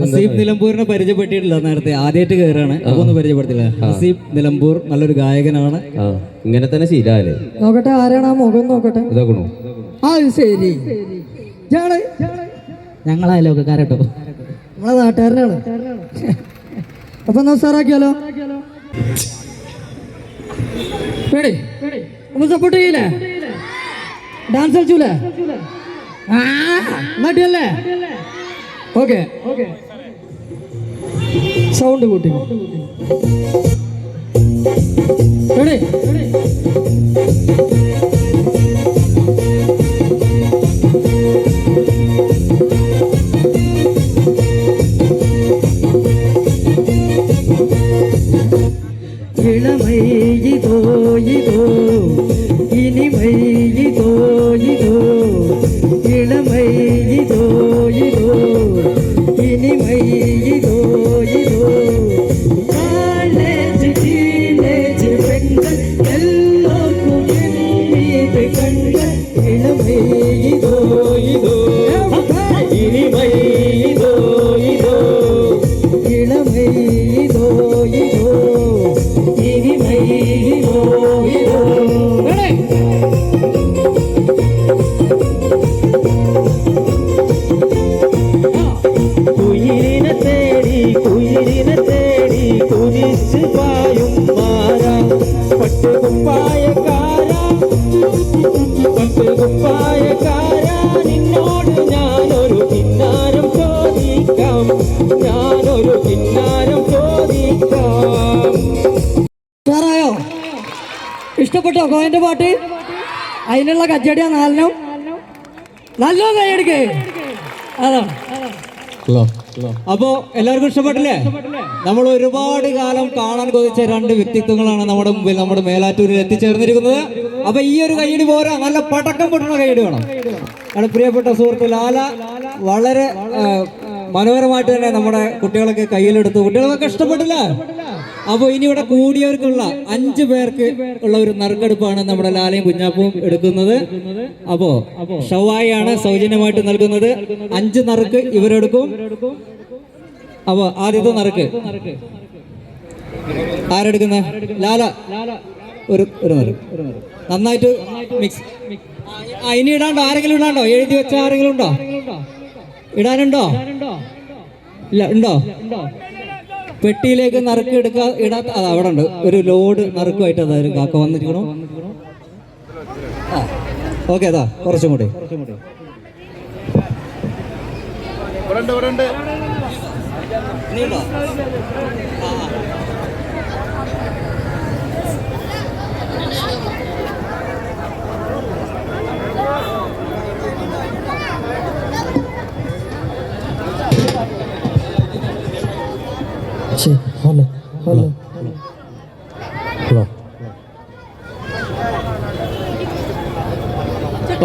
നസീബ് നിലമ്പൂരിനെ പരിചയപ്പെട്ടിട്ടില്ല നേരത്തെ. ആദ്യമായിട്ട് കയറാണ് അപ്പൊ ഒന്ന് പരിചയപ്പെടുത്തില്ല. നസീബ് നിലമ്പൂർ നല്ലൊരു ഗായകനാണ്. ഇങ്ങനെ തന്നെ ശീലാലേ നോക്കട്ടെ ആരാണ് ആ മുഖം നോക്കട്ടെ? ഇതാക്കണു? ആ ശരി. ഞങ്ങളാ ലോകക്കാരട്ടോ. നമ്മളെ നാട്ടുകാരനാണ്. അപ്പൊ എന്നാ സാറാക്കിയാലോ പേടി. ഒന്ന് സപ്പോർട്ട് ചെയ്യില്ലേ? ഡാൻസ് കളിച്ചൂലേ? ആ നട്ടിയല്ലേ ഓക്കെ സൗണ്ട് കൂട്ടി റെഡി ഇളമൈ ഇതോ ഇതോ ഇനിമൈ ഇതോ ഇതോ ഇതോ ഇതോ ഇനിമൈ ഇതോ ഇതോ ഇളമൈ ഇതോ ഇതോ ഇനിമൈ ഇതോ ഇതോ കുയിലിനെ തേടി കുയിലിനെ തേടി കുതിച്ചു പായും മാറാ പട്ടുകുപ്പായക്കാരാ പട്ടുകുപ്പായക്കാരാ ഇഷ്ടപ്പെട്ടോ കോയന്റെ പാട്ട്? അതിനുള്ള കച്ചടിയാ നാലിനും. നല്ല കൈയെടുക്കേ. അതാണ് അപ്പോ എല്ലാവർക്കും ഇഷ്ടപ്പെട്ടില്ലേ? നമ്മൾ ഒരുപാട് കാലം കാണാൻ കൊതിച്ച രണ്ട് വ്യക്തിത്വങ്ങളാണ് നമ്മുടെ മുമ്പിൽ നമ്മുടെ മേലാറ്റൂരിൽ എത്തിച്ചേർന്നിരിക്കുന്നത്. അപ്പൊ ഈ ഒരു കൈയടി പോരാ. നല്ല പടക്കം പൊട്ടുന്ന കൈയടി വേണം. നമ്മുടെ പ്രിയപ്പെട്ട സുഹൃത്ത് ലാല വളരെ മനോഹരമായിട്ട് തന്നെ നമ്മുടെ കുട്ടികളൊക്കെ കയ്യിലെടുത്തു. കുട്ടികളൊക്കെ ഇഷ്ടപ്പെട്ടില്ല? അപ്പൊ ഇനി ഇവിടെ കൂടിയവർക്കുള്ള അഞ്ച് പേർക്ക് ഉള്ള ഒരു നറുക്കെടുപ്പാണ് നമ്മുടെ ലാലയും കുഞ്ഞാപ്പും എടുക്കുന്നത്. അപ്പോ ഷവായാണ് സൗജന്യമായിട്ട് നൽകുന്നത്. അഞ്ച് നറുക്ക് ഇവരെടുക്കും. അപ്പോ ആദ്യത്തെ നറുക്ക്. ആരെടുക്കുന്ന? ലാല. ഒരു ഒരു നറുക്ക്. നന്നായിട്ട് മിക്സ് ആ ഇനി ഇടാണ്ടോ? ആരെങ്കിലും ഇടാണ്ടോ? എഴുതി വെച്ച ആരെങ്കിലും ഉണ്ടോ? ഇടാനുണ്ടോ? ഇല്ല ഉണ്ടോ? പെട്ടിയിലേക്ക് നറുക്ക് എടുക്കാ ഇടാത്ത അത് അവിടെ ഉണ്ട്. ഒരു ലോഡ് നറുക്കുമായിട്ട് അതായത് കാക്ക വന്നിരിക്കണോ. ഓക്കെ അതാ കുറച്ചും കൂടി? ആ, ആ. ഹലോ ഹലോ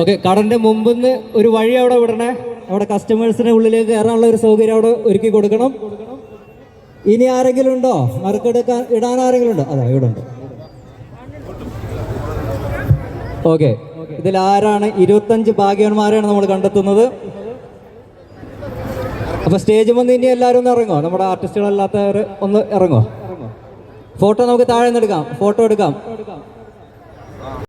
ഓക്കെ കടന്റെ മുമ്പിന്ന് ഒരു വഴി അവിടെ വിടണേ. അവിടെ കസ്റ്റമേഴ്സിന്റെ ഉള്ളിലേക്ക് കയറാനുള്ള ഒരു സൗകര്യം അവിടെ ഒരുക്കി കൊടുക്കണം. ഇനി ആരെങ്കിലും ഉണ്ടോ? മറക്കെടുക്കാൻ ഇടാൻ ആരെങ്കിലും ഉണ്ടോ? അതാ ഇവിടെ ഉണ്ട്. ഓക്കെ ഇതിൽ ആരാണ്? ഇരുപത്തഞ്ച് ഭാഗ്യവന്മാരെയാണ് നമ്മൾ കണ്ടെത്തുന്നത്. അപ്പൊ സ്റ്റേജ് വന്ന് ഇനി എല്ലാവരും ഒന്ന് ഇറങ്ങോ നമ്മുടെ ആർട്ടിസ്റ്റുകളല്ലാത്തവർ ഒന്ന് ഇറങ്ങോ ഫോട്ടോ നമുക്ക് താഴെ നിന്ന് എടുക്കാം. ഫോട്ടോ എടുക്കാം.